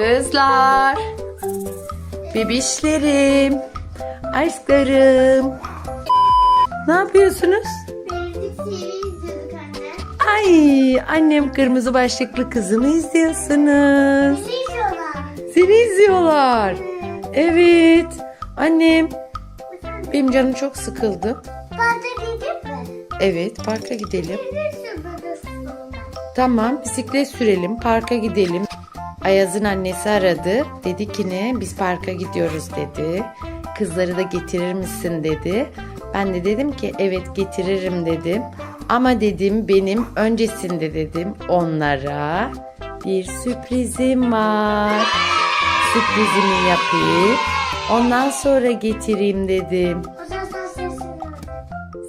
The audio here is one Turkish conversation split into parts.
Kızlar. Bebişlerim. Aşklarım. Ne yapıyorsunuz? Beğendik TV izliyorduk anne. Ay annem kırmızı başlıklı kızımı izliyorsunuz. Bizi izliyorlar. Seni izliyorlar. Evet. Annem benim canım çok sıkıldı. Parka gidip mi? Evet parka gidelim. Böyle sonunda. Tamam bisiklet sürelim parka gidelim. Ayaz'ın annesi aradı. Dedi ki ne biz parka gidiyoruz dedi. Kızları da getirir misin dedi. Ben de dedim ki evet getiririm dedim. Ama dedim benim öncesinde dedim onlara bir sürprizim var. Sürprizimi yapayım. Ondan sonra getireyim dedim.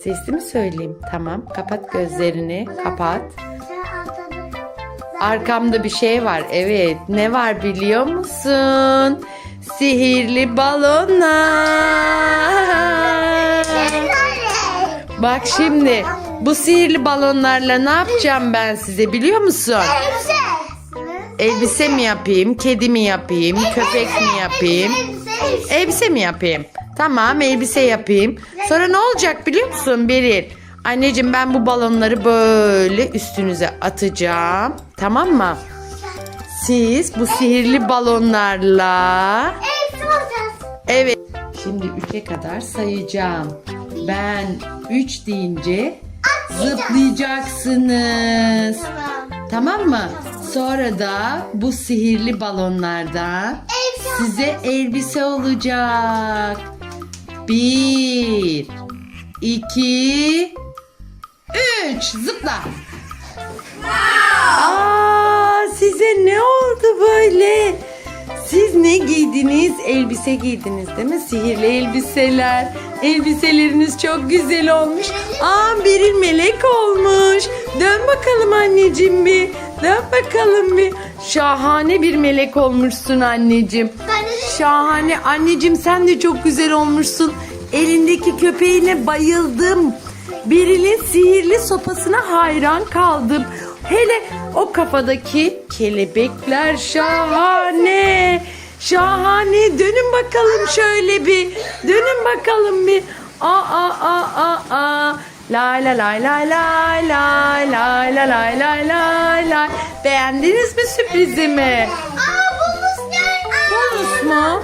Sesli mi söyleyeyim? Tamam kapat gözlerini kapat. Arkamda bir şey var. Evet. Ne var biliyor musun? Sihirli balonlar. Bak şimdi bu sihirli balonlarla ne yapacağım ben size biliyor musun? Elbise. Mi yapayım, kedi mi yapayım, köpek mi yapayım? Elbise mi yapayım? Tamam elbise yapayım. Sonra ne olacak biliyor musun Beril? Anneciğim ben bu balonları böyle üstünüze atacağım. Tamam mı? Siz bu sihirli balonlarla evet şimdi 3'e kadar sayacağım. Ben 3 deyince zıplayacaksınız. Tamam. Tamam mı? Sonra da bu sihirli balonlardan size elbise olacak. Bir, iki, üç. Zıpla. Aa, size ne oldu böyle? Siz ne giydiniz? Elbise giydiniz değil mi? Sihirli elbiseler. Elbiseleriniz çok güzel olmuş. Aa Beril melek olmuş. Dön bakalım anneciğim bir. Dön bakalım bir. Şahane bir melek olmuşsun anneciğim. Şahane. Anneciğim sen de çok güzel olmuşsun. Elindeki köpeğine bayıldım. Beril'in sihirli sopasına hayran kaldım. Hele o kafadaki kelebekler şahane. Şahane. Dönün bakalım şöyle bir. Dönün bakalım bir. Aa aa aa aa aa. La la la la la la la la la la la la. Beğendiniz mi sürprizimi? Aa bonus gel. Bonus mu?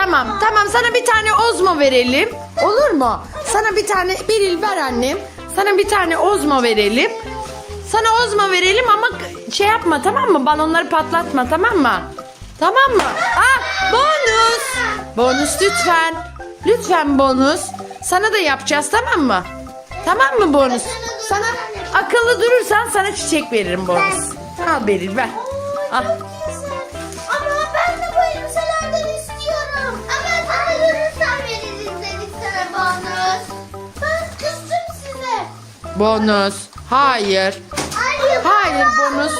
Tamam tamam sana bir tane ozmo verelim. Olur mu? Sana bir tane Beril ver annem. Sana bir tane ozmo verelim. Sana ozmo verelim ama şey yapma tamam mı? Balonları patlatma tamam mı? Tamam mı? Ah bonus. Bonus lütfen. Lütfen bonus. Sana da yapacağız tamam mı? Tamam mı bonus? Sana akıllı durursan sana çiçek veririm bonus. Al Beril ver. Al. Bonus. Hayır. Hayır. Bonus.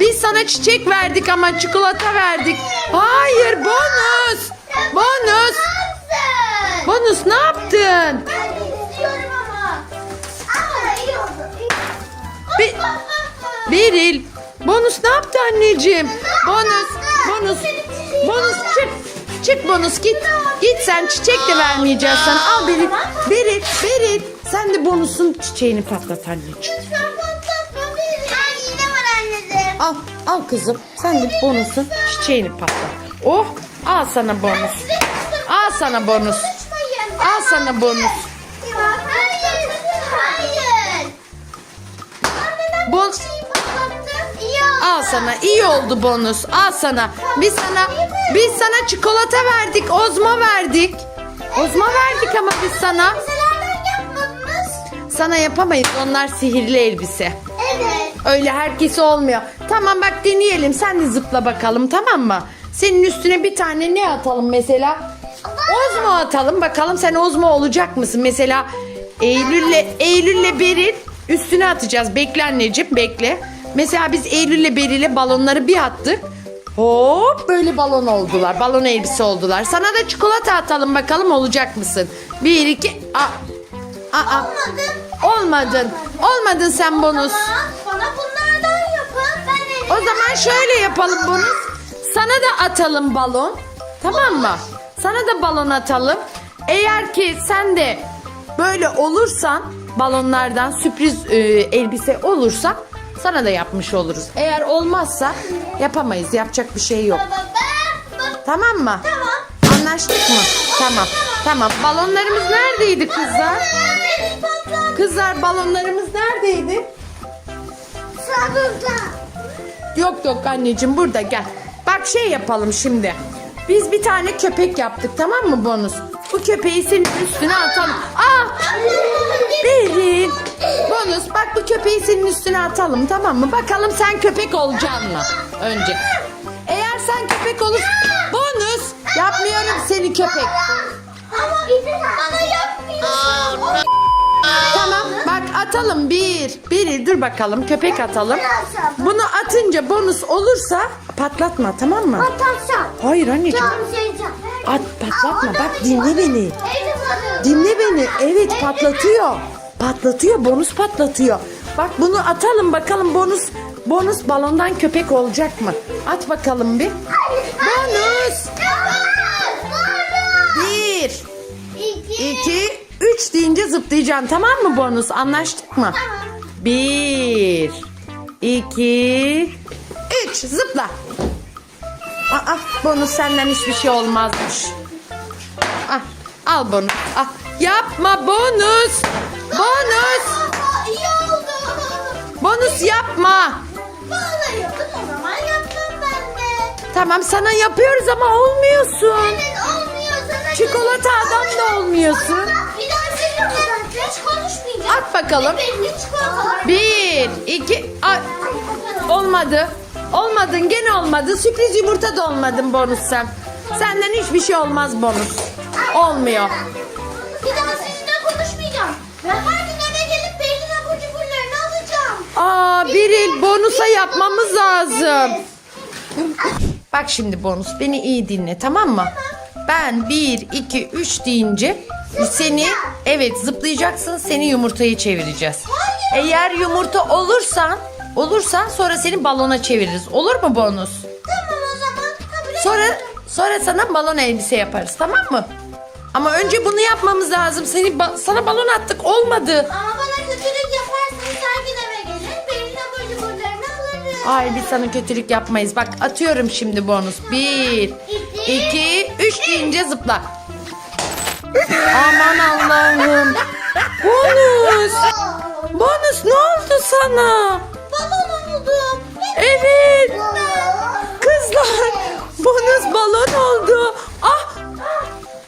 Biz sana çiçek verdik ama çikolata verdik. Hayır bonus. Bonus. Bonus ne yaptın? Be- Beril. Bonus ne yaptı anneciğim? Bonus. Bonus. Bonus çık. Çık bonus git. Git sen çiçek de vermeyeceğiz sana. Al Beril. Beril. Beril. Sen de bonusun çiçeğini patlat anneciğim. Lütfen patlatma beni. Ay yine var anneciğim. Al. Al kızım. Sen de bonusun çiçeğini patlat. Oh. Al sana bonus. Al sana bonus. Al sana bonus. Hayır. Hayır. Anne ben Bon- bir şey. Al sana iyi oldu bonus. Al sana. Biz sana biz sana çikolata verdik, ozma verdik. Ozma verdik ama biz sana. Sana yapamayız. Onlar sihirli elbise. Evet. Öyle herkes olmuyor. Tamam bak deneyelim. Sen de zıpla bakalım tamam mı? Senin üstüne bir tane ne atalım mesela? Ozmo atalım bakalım sen Ozmo olacak mısın? Mesela Eylül'le Eylül'le Beril üstüne atacağız. Bekle anneciğim bekle. Mesela biz Eylül'le Beril'e balonları bir attık. Hop böyle balon oldular. Balon elbise oldular. Sana da çikolata atalım bakalım olacak mısın? Bir iki. Aa, aa, Olmadı. olmadın. Olmadın sen bonus. Bana bunlardan yapın. Ben O zaman şöyle yapalım bonus. Sana da atalım balon. Tamam mı? Sana da balon atalım. Eğer ki sen de böyle olursan balonlardan sürpriz e, elbise olursa sana da yapmış oluruz. Eğer olmazsa yapamayız. Yapacak bir şey yok. Tamam mı? Tamam. Anlaştık mı? Tamam. Tamam. Balonlarımız neredeydi kızlar? Kızlar balonlarımız neredeydi? Sabırda. Yok yok anneciğim burada gel. Bak şey yapalım şimdi. Biz bir tane köpek yaptık tamam mı bonus? Bu köpeği senin üstüne atalım. Ah! Beril. Bonus bak bu köpeği senin üstüne atalım tamam mı? Bakalım sen köpek olacaksın mı? Önce. Eğer sen köpek olur... Bonus! Yapmıyorum seni köpek. Ama bana yapmıyorsun. Tamam bak atalım bir. Biri dur bakalım köpek atalım. Bunu atınca bonus olursa patlatma tamam mı? Atarsam. Hayır anneciğim. Şeycan. At patlatma bak dinle beni. Dinle beni. Evet patlatıyor. Patlatıyor bonus patlatıyor. Bak bunu atalım bakalım bonus bonus balondan köpek olacak mı? At bakalım bir. Bonus. Bir, İki. Üç deyince zıplayacaksın tamam mı bonus? Anlaştık mı? Bir, iki, üç zıpla. Aa, bonus senden hiçbir şey olmazmış. Ah, al bonus. Ah, yapma bonus. Bonus. İyi oldu. Bonus yapma. Bana yapın o zaman yapmam ben de. Tamam sana yapıyoruz ama olmuyorsun. Evet olmuyor sana. Çikolata adam da olmuyorsun. Ben hiç konuşmayacağım. At bakalım. Benim. Bir, iki, ay, olmadı. Olmadın gene olmadı. Sürpriz yumurta da olmadın bonus sen. Senden hiçbir şey olmaz bonus. Olmuyor. Bir daha sizinle konuşmayacağım. Ve her gün eve gelip Peynir abur cuburlarını alacağım. Aa Biril bonusa yapmamız lazım. Bak şimdi bonus beni iyi dinle tamam mı? Ben 1, 2, 3 deyince seni evet zıplayacaksın seni yumurtayı çevireceğiz. Eğer yumurta olursan olursan sonra seni balona çeviririz. Olur mu bonus? Tamam o zaman kabul Sonra sonra sana balon elbise yaparız tamam mı? Ama önce bunu yapmamız lazım. Seni ba- sana balon attık olmadı. Ama bana kötülük yaparsanız her gün eve gelin. Peynir abur cuburlarını alırım. Ay biz sana kötülük yapmayız. Bak atıyorum şimdi bonus. Bir, iki, üç deyince zıpla. Aman Allah'ım. Bonus. Bonus ne oldu sana? Balon oldum. Evet. Kızlar. Bonus balon oldu. Ah.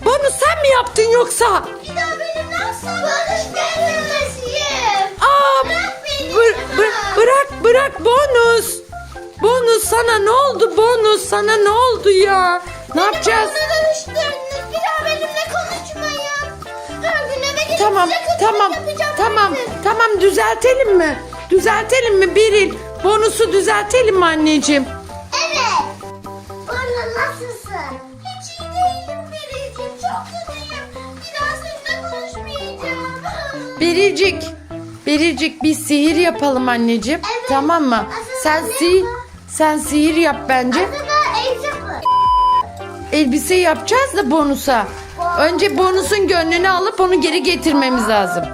Bonus sen mi yaptın yoksa? Bir daha asla görüşmeyeyim. Aa, Bırak beni. bır- bır- bırak bırak bonus. Bonus sana ne oldu bonus sana ne oldu ya? Ne yapacağız? Tamam tamam yapacağım. tamam tamam düzeltelim mi? Düzeltelim mi Biril? Bonusu düzeltelim mi anneciğim? Evet. Bana nasılsın? Hiç iyi değilim Biricim. Çok kötüyüm. Bir daha seninle konuşmayacağım. Biricik. Biricik bir sihir yapalım anneciğim. Evet. Tamam mı? Aslında Sen ne si bu? sen sihir yap bence. Aslında Ejderha. Elbise yapacağız da bonusa. Önce bonusun gönlünü alıp onu geri getirmemiz lazım.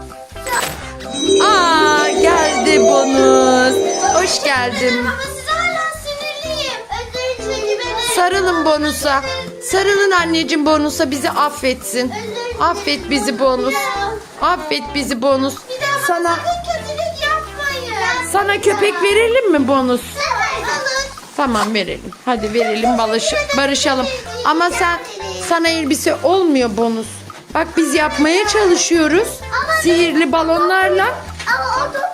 Aa geldi bonus. Hoş geldin. Ama size hala sinirliyim. Özür dilerim beni. Sarılın bonusa. Sarılın anneciğim bonusa bizi affetsin. Affet bizi bonus. Affet bizi bonus. Sana kötülük yapmayın. sana köpek verelim mi bonus? Evet alın. Tamam verelim. Hadi verelim barış, barışalım. Ama sen sana elbise olmuyor bonus. Bak biz yapmaya çalışıyoruz. Sihirli balonlarla. Ama o da.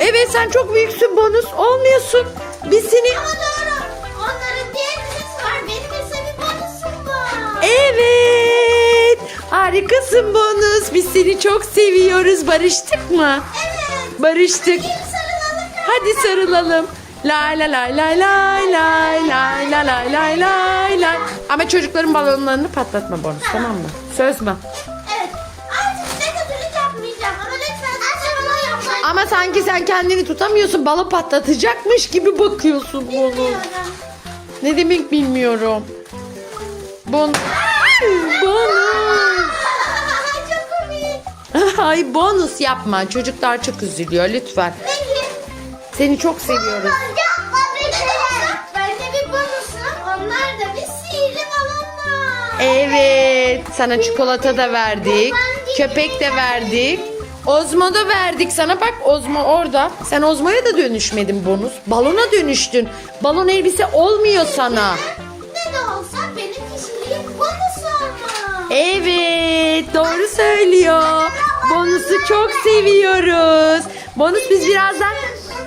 Evet sen çok büyüksün bonus. Olmuyorsun. Biz seni... Ama doğru. Onların diğer ünitesi var. Benim ise bir bonusum var. Evet. Harikasın bonus. Biz seni çok seviyoruz. Barıştık mı? Evet. Barıştık. Bir sarılalım. Hadi sarılalım. Lay lay lay lay lay lay lay lay lay lay lay lay. Ama çocukların balonlarını patlatma bonus tamam mı? Söz mü? Evet. Artık ne kötülük yapmayacağım. Ama lütfen saçmalama yapmayın. Ama sanki sen kendini tutamıyorsun. Balon patlatacakmış gibi bakıyorsun bonus. Bilmiyorum. Ne demek bilmiyorum. Bon bonus. Çok komik. Ay bonus yapma. Çocuklar çok üzülüyor lütfen. Peki. Seni çok seviyoruz. Evet. Sana çikolata da verdik. Köpek de verdik. Ozmo da verdik sana. Bak Ozmo orada. Sen Ozmo'ya da dönüşmedin bonus. Balona dönüştün. Balon elbise olmuyor sana. Ne de olsa benim kişiliğim bonus. Evet doğru söylüyor. Bonus'u çok seviyoruz. Bonus biz birazdan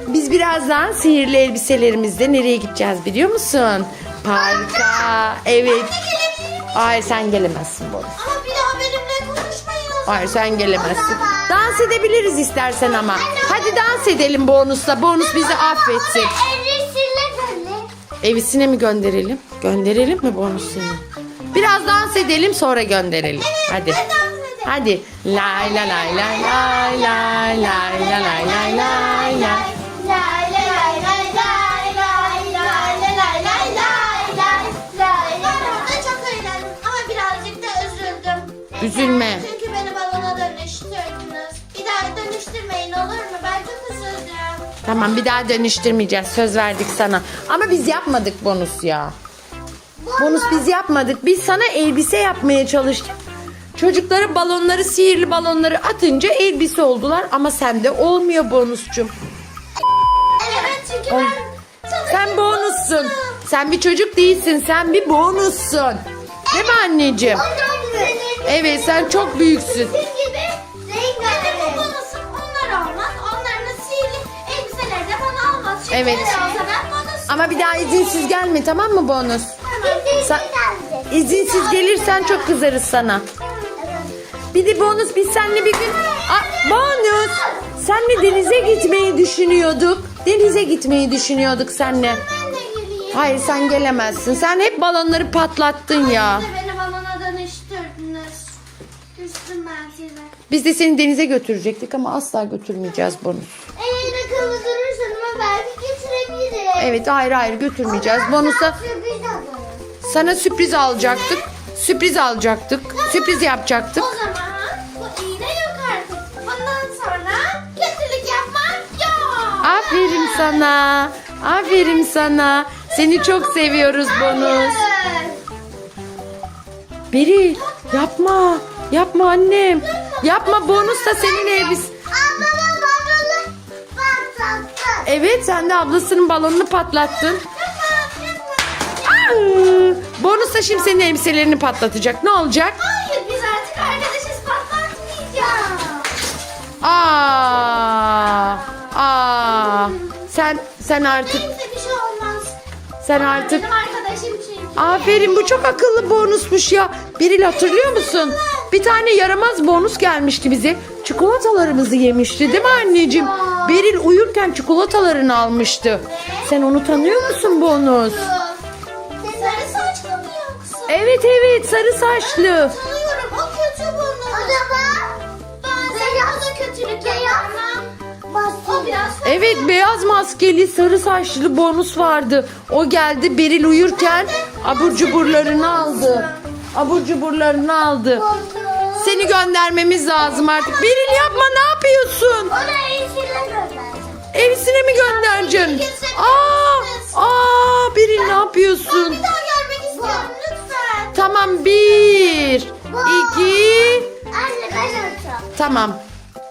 biz birazdan sihirli elbiselerimizle nereye gideceğiz biliyor musun? Parka. Evet. Hayır sen gelemezsin Bonus. Ama bir daha benimle konuşmayın o zaman. Hayır sen gelemezsin. Dans edebiliriz istersen ama. Hadi dans edelim Bonus'la. Bonus bizi affetsin. Evisine mi gönderelim? Gönderelim mi Bonus seni? Biraz dans edelim sonra gönderelim. Hadi. Hadi. Lay la lay lay lay lay lay la lay lay lay lay. Üzülme. Çünkü beni balona dönüştürdünüz. Bir daha dönüştürmeyin olur mu? Ben çok üzüldüm. Tamam bir daha dönüştürmeyeceğiz. Söz verdik sana. Ama biz yapmadık bonus ya. Bonus biz yapmadık. Biz sana elbise yapmaya çalıştık. Çocuklara balonları, sihirli balonları atınca elbise oldular ama sende olmuyor bonuscum. Evet çünkü ben Sen bonussun. Sen bir çocuk değilsin. Sen bir bonussun. Değil mi anneciğim? Evet sen çok büyüksün. Sizin gibi bu bonusum onlar olmaz. Onların da sihirli elbiseleri de bana olmaz. Çünkü Evet. olsa ben. Ama bir daha izinsiz gelme tamam mı bonus? Sen, izinsiz gelirsen çok kızarız sana. Bir de bonus biz seninle bir gün... Aa, bonus! Senle denize gitmeyi düşünüyorduk. Denize gitmeyi düşünüyorduk senle. Ben de geleyim. Hayır sen gelemezsin. Sen hep balonları patlattın ya. Siz Biz de seni denize götürecektik ama asla götürmeyeceğiz bonus. Eğer akıllı durursan ama belki getirebilirim. Evet hayır hayır götürmeyeceğiz. Bonus'a Sürpriz alırım. sana sürpriz alacaktık. Sürpriz alacaktık. Sürpriz yapacaktık. O zaman bu iğne yok artık. Bundan sonra kötülük yapmak yok. Aferin sana. Aferin sana. Seni çok seviyoruz bonus. Hayır. Beril yapma. Yapma annem. Yapma bonus da senin elbis. Ablamın balonu patlattı. Evet sen de ablasının balonunu patlattın. Aa, bonus da şimdi senin elbiselerini patlatacak. Ne olacak? Hayır biz artık arkadaşız patlatmayacağız. Aa, aa. Sen sen artık Kimse bir şey olmaz. sen artık Benim arkadaşım çünkü. Aferin bu çok akıllı bonusmuş ya. Beril hatırlıyor musun? Bir tane yaramaz bonus gelmişti bize. Çikolatalarımızı yemişti değil mi anneciğim? Beril uyurken çikolatalarını almıştı. Sen onu tanıyor musun bonus? Sarı saçlı mı yoksa? Evet evet sarı saçlı. Tanıyorum o kötü bunu. O bazen o da kötülük yapar ama o biraz Evet beyaz maskeli sarı saçlı bonus vardı. O geldi Beril uyurken abur cuburlarını aldı. Abur cuburlarını aldı. Seni göndermemiz lazım artık. Beril yapma ne yapıyorsun? Ona iyisiyle gönderdim. Evsine mi göndereceksin? Aa, aa Beril ne yapıyorsun? Bir daha gelmek istiyorum lütfen. Tamam bir, iki, Anne ben tamam.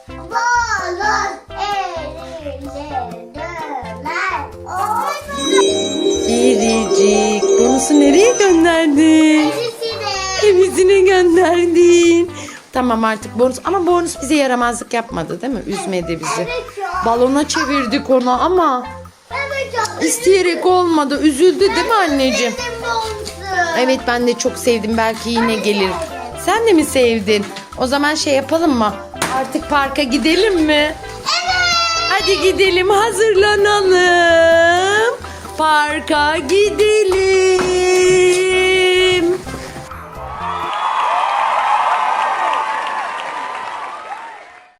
Balon elinde döner. Biricik. Bonusu nereye gönderdin? Evizine gönderdin. Tamam artık bonus ama bonus bize yaramazlık yapmadı değil mi? Üzmedi bizi. Balona çevirdik onu ama isteyerek olmadı. Üzüldü değil mi anneciğim? Evet ben de çok sevdim. Belki yine gelir. Sen de mi sevdin? O zaman şey yapalım mı? Artık parka gidelim mi? Evet. Hadi gidelim hazırlanalım. Parka gidelim.